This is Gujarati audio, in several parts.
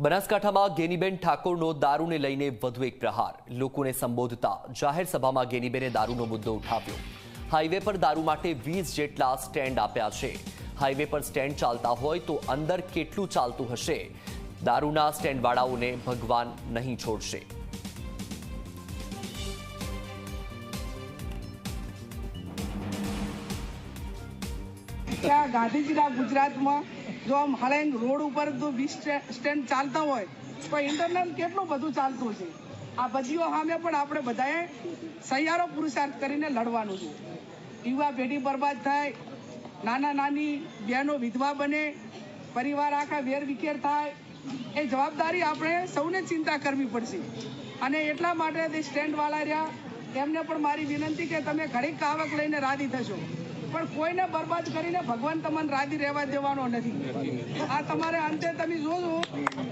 બનાસકાંઠામાં ગેનીબેન ઠાકોરનો દારૂને લઈને વધુ એક પ્રહાર. લોકોને સંબોધતા જાહેર સભામાં ગેનીબેને દારૂનો મુદ્દો ઉઠાવ્યો. હાઈવે પર દારૂ માટે વીસ જેટલા સ્ટેન્ડ આપ્યા છે. હાઈવે પર સ્ટેન્ડ ચાલતા હોય તો અંદર કેટલું ચાલતું હશે? દારૂના સ્ટેન્ડવાળાઓને ભગવાન નહીં છોડશે. ગાંધીજીના ગુજરાતમાં જો આમ હલાઈંગ રોડ ઉપર જો વીસ સ્ટેન્ડ ચાલતા હોય, તો ઇન્ટરનેટ કેટલું બધું ચાલતું છે? આ બધીઓ સામે પણ આપણે બધાએ સહિયારો પુરુષાર્થ કરીને લડવાનું છે. યુવા પેઢી બરબાદ થાય, નાના નાની બહેનો વિધવા બને, પરિવાર આખા વેર વિખેર થાય, એ જવાબદારી આપણે સૌને ચિંતા કરવી પડશે. અને એટલા માટે તે સ્ટેન્ડવાળા રહ્યા, એમને પણ મારી વિનંતી કે તમે ઘડીક આવક લઈને રાજી થશો. પણ કોઈને બરબાદ કરીને ભગવાન તમને રાજી રહેવા દેવાનો નથી. આ તમારે અંતે તમે જોજો,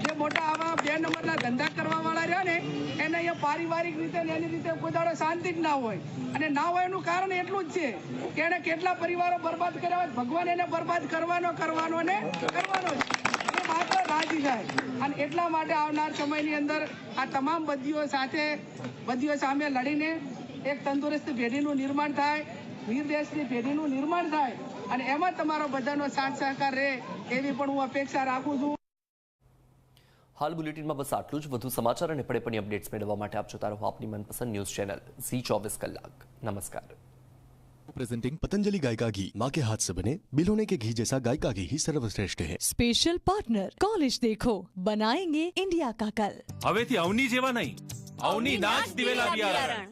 જે મોટા આવા બે નંબરના ધંધા કરવા વાળા રહ્યા ને, એને અહીંયા પારિવારિક રીતે ને એની રીતે કોઈ દાડો શાંતિ જ ના હોય. અને ના હોય એનું કારણ એટલું જ છે કે એને કેટલા પરિવારો બરબાદ કર્યા હોય, ભગવાન એને બરબાદ કરવાનો કરવાનો ને કરવાનો જ. માત્ર રાજી થાય. અને એટલા માટે આવનાર સમયની અંદર આ તમામ બધીઓ સાથે બધીઓ સામે લડીને એક તંદુરસ્ત પેઢીનું નિર્માણ થાય. વીર દેશની પેઢીનું નિર્માણ થાય અને એમાં તમારો બધાનો સાથ સહકાર રહે એવી પણ હું અપેક્ષા રાખું છું હાલ બુલેટિનમાં બસ આટલું જ વધુ સમાચાર અને પડેપણની અપડેટ્સ મેળવવા માટે આપ જોતા રહો આપની મનપસંદ ન્યૂઝ ચેનલ ઝી ચોવીસ કલાક નમસ્કાર प्रेजेंटिंग पतंजलि गाय का घी माँ के हाथ से बने बिलोने के घी जैसा गाय का घी ही सर्वश्रेष्ठ है स्पेशल पार्टनर कॉलेज देखो बनाएंगे इंडिया का कल હવેથી અવની જેવા નહીં અવની નાચ દિવેલા બિયારણ